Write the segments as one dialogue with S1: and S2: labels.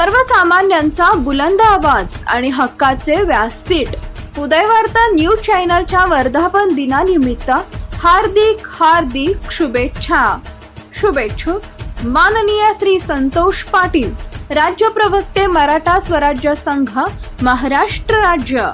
S1: सर्वसामान्यांचा बुलंद आवाज आणि हक्काचे व्यासपीठ. उदयवार्ता न्यूज चॅनलच्या वर्धापन दिनानिमित्त हार्दिक हार्दिक शुभेच्छा. शुभेच्छुक माननीय श्री संतोष पाटील राज्य प्रवक्ते मराठा स्वराज्य संघ महाराष्ट्र राज्य.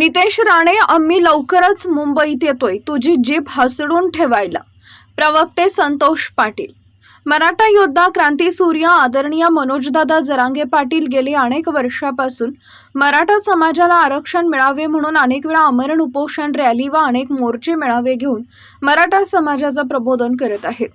S1: नितेश राणे आम्ही लवकरच मुंबईत येतोय. तुझी जीप हसडून ठेवायला. प्रवक्ते संतोष पाटील. मराठा योद्धा क्रांती सूर्य आदरणीय मनोजदादा जरांगे पाटील गेली अनेक वर्षापासून. मराठा समाजाला आरक्षण मिळावे म्हणून अनेक वेळा आमरण उपोषण रॅली व अनेक मोर्चे मेळावे घेऊन मराठा समाजाचं प्रबोधन करत आहेत.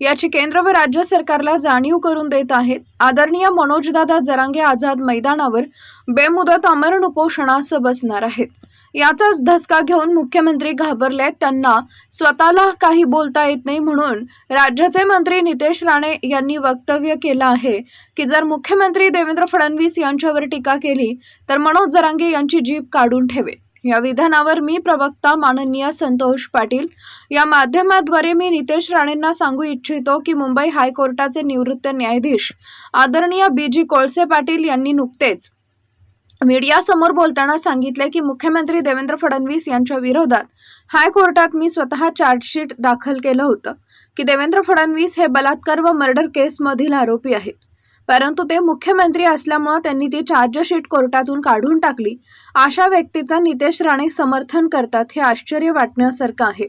S1: याची केंद्र व राज्य सरकारला जाणीव करून देत आहेत. आदरणीय मनोजदादा जरांगे आझाद मैदानावर बेमुदत आमरण उपोषणास बसणार आहेत. याचाच धसका घेऊन मुख्यमंत्री घाबरलेत त्यांना स्वतःला काही बोलता येत नाही म्हणून राज्याचे मंत्री नितेश राणे यांनी वक्तव्य केलं आहे की जर मुख्यमंत्री देवेंद्र फडणवीस यांच्यावर टीका केली तर मनोज जरांगे यांची जीप काढून ठेवेल. या विधानावर मी प्रवक्ता माननीय संतोष पाटील. या माध्यमाद्वारे मी नितेश राणेंना सांगू इच्छितो की मुंबई हायकोर्टाचे निवृत्त न्यायाधीश आदरणीय बी जी कोळसे पाटील यांनी नुकतेच मीडियासमोर बोलताना सांगितले की मुख्यमंत्री देवेंद्र फडणवीस यांच्या विरोधात हायकोर्टात मी स्वतः चार्जशीट दाखल केलं होतं की देवेंद्र फडणवीस हे बलात्कार व मर्डर केसमधील आरोपी आहेत. परंतु ते मुख्यमंत्री असल्यामुळं त्यांनी ती चार्जशीट कोर्टातून काढून टाकली. अशा व्यक्तीचा नितेश राणे समर्थन करतात हे आश्चर्य वाटण्यासारखं आहे.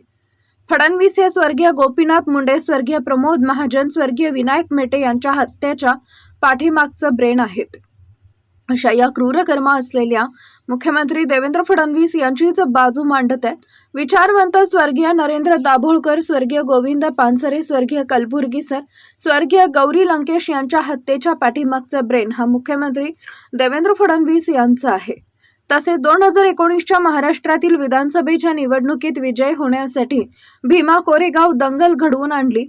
S1: फडणवीस हे स्वर्गीय गोपीनाथ मुंडे स्वर्गीय प्रमोद महाजन स्वर्गीय विनायक मेटे यांच्या हत्येच्या पाठीमागचं ब्रेन आहेत. अशा या क्रूरकर्मा असलेल्या मुख्यमंत्री देवेंद्र फडणवीस यांचीच बाजू मांडत आहेत. विचारवंत स्वर्गीय नरेंद्र दाभोळकर स्वर्गीय गोविंद पानसरे स्वर्गीय कलबुर्गी सर स्वर्गीय गौरी लंकेश यांच्या हत्येच्या पाठीमागचा ब्रेन हा मुख्यमंत्री देवेंद्र फडणवीस यांचा आहे. तसेच दोन हजार एकोणीसच्या महाराष्ट्रातील विधानसभेच्या निवडणुकीत विजय होण्यासाठी भीमा कोरेगाव दंगल घडवून आणली.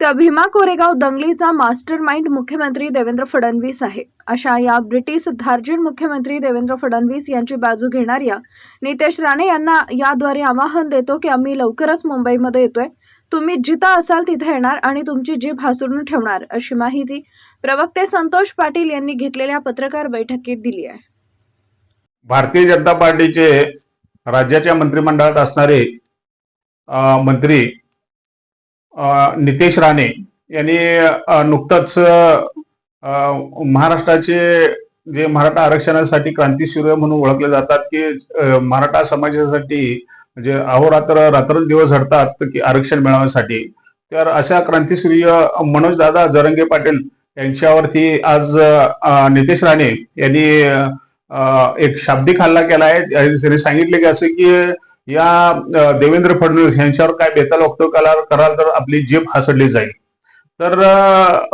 S1: त्या भीमा कोरेगाव दंगलीचा मास्टर माइंड मुख्यमंत्री देवेंद्र फडणवीस आहे. अशा या ब्रिटिश धार्जिण मुख्यमंत्री देवेंद्र फडणवीस यांची बाजू घेणाऱ्या नितेश राणे यांना याद्वारे आवाहन देतो की आम्ही लवकरच मुंबईमध्ये येतोय. तुम्ही जिथं असाल तिथे येणार आणि तुमची जीभ हासरून ठेवणार अशी माहिती प्रवक्ते संतोष पाटील यांनी घेतलेल्या पत्रकार बैठकीत दिली आहे.
S2: भारतीय जनता पार्टीचे राज्याच्या मंत्रिमंडळात असणारे मंत्री नितेश राणे यांनी नुकताच नुकतंच महाराष्ट्राचे जे मराठा आरक्षणासाठी क्रांतीसूर्य म्हणून ओळखले जातात की मराठा समाजासाठी जे अहोरात्र रात्रंदिवस झडतात की आरक्षण मिळवण्यासाठी. तर अशा क्रांतीसूर्य मनोजदादा जरंगे पाटील यांच्यावरती आज नितेश राणे यांनी एक शाब्दिक हल्ला केला आहे. त्यांनी सांगितले की असं की या देवेंद्र फडणवीस यांच्यावर काय बेताल वक्तव्य कराल कराल तर आपली जीभ हासडली जाईल. तर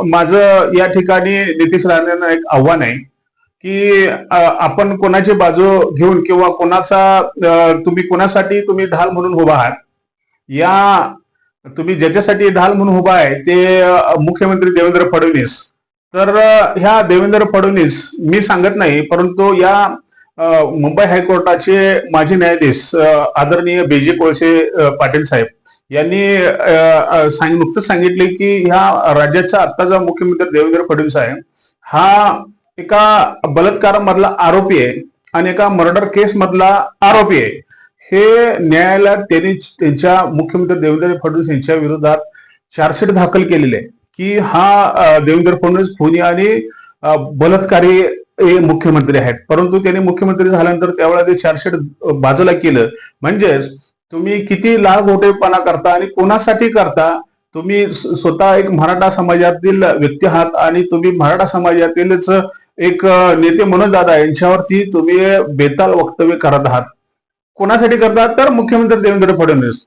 S2: माझं या ठिकाणी नितीश राणेंना एक आव्हान आहे की आपण कोणाची बाजू घेऊन किंवा कोणाचा तुम्ही कोणासाठी तुम्ही ढाल म्हणून उभा आहात या तुम्ही ज्याच्यासाठी ढाल म्हणून उभा आहे ते मुख्यमंत्री देवेंद्र फडणवीस. तर ह्या देवेंद्र फडणवीस मी सांगत नाही परंतु या मुंबई हायकोर्टाचे माजी न्यायाधीश आदरणीय बेजे कोळसे पाटील साहेब यांनी सांग नुकतंच सांगितले की ह्या राज्याचा आत्ताचा मुख्यमंत्री देवेंद्र फडणवीस आहे हा एका बलात्कारामधला आरोपी आहे आणि एका मर्डर केस मधला आरोपी आहे. हे न्यायालयात त्यांनी त्यांच्या मुख्यमंत्री देवेंद्र फडणवीस यांच्या विरोधात चार्जशीट दाखल केलेले आहे की हा देवेंद्र फडणवीस खुनी आणि बलात्कारी हे मुख्यमंत्री आहेत. परंतु त्यांनी मुख्यमंत्री झाल्यानंतर त्यावेळेला ते चार्जशीट बाजूला केलं. म्हणजेच तुम्ही किती लाल घोटेपणा करता आणि कोणासाठी करता? तुम्ही स्वतः एक मराठा समाजातील व्यक्ती आहात आणि तुम्ही मराठा समाजातीलच एक नेते मनोज दादा यांच्यावरती तुम्ही बेताल वक्तव्य करत आहात. कोणासाठी करतात तर मुख्यमंत्री देवेंद्र फडणवीस.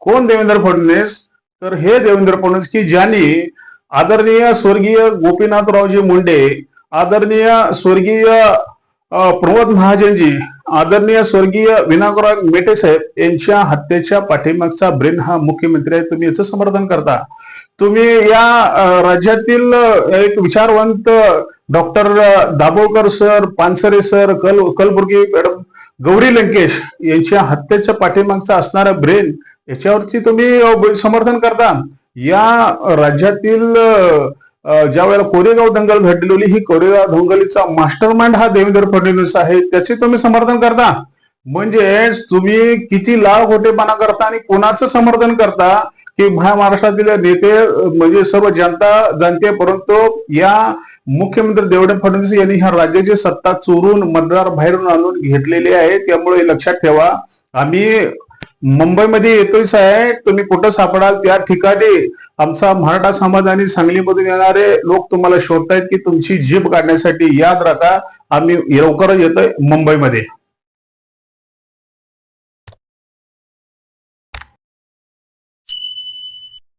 S2: कोण देवेंद्र फडणवीस? तर हे देवेंद्र फडणवीस की ज्यांनी आदरणीय स्वर्गीय गोपीनाथरावजी मुंडे आदरणीय स्वर्गीय प्रमोद महाजनजी आदरणीय स्वर्गीय विनायकराव मेटे साहेब यांच्या हत्येच्या पाठीमागचा ब्रेन हा मुख्यमंत्री आहे तुम्ही याचं समर्थन करता. तुम्ही या राज्यातील एक विचारवंत doctor Dabholkar sir Pansare sir कल कलबुर्गी मॅडम गौरी लंकेश यांच्या हत्येच्या पाठीमागचा असणारा ब्रेन याच्यावरती तुम्ही समर्थन करता. या राज्यातील ज्या वेळेला कोरेगाव दंगल घडलेली ही कोरेगाव दंगलीचा मास्टर माइंड हा देवेंद्र फडणवीस आहे. त्याचे तुम्ही समर्थन करता? म्हणजे तुम्ही किती लाभ खोटेपणा करता आणि कोणाचं समर्थन करता की महाराष्ट्रातील नेते म्हणजे सर्व जनता जनते परंतु या मुख्यमंत्री देवेंद्र फडणवीस यांनी ह्या राज्याची सत्ता चोरून मतदार बाहेरून आणून घेतलेली आहे. त्यामुळे लक्षात ठेवा आम्ही मुंबईमध्ये येतोय साहेब. तुम्ही कुठं सापडाल? त्या ठिकाणी आमचा मराठा समाज आणि सांगलीमधून येणारे लोक तुम्हाला शोधतायत की तुमची जीप काढण्यासाठी याद राखा. आम्ही लवकरच येतोय मुंबईमध्ये.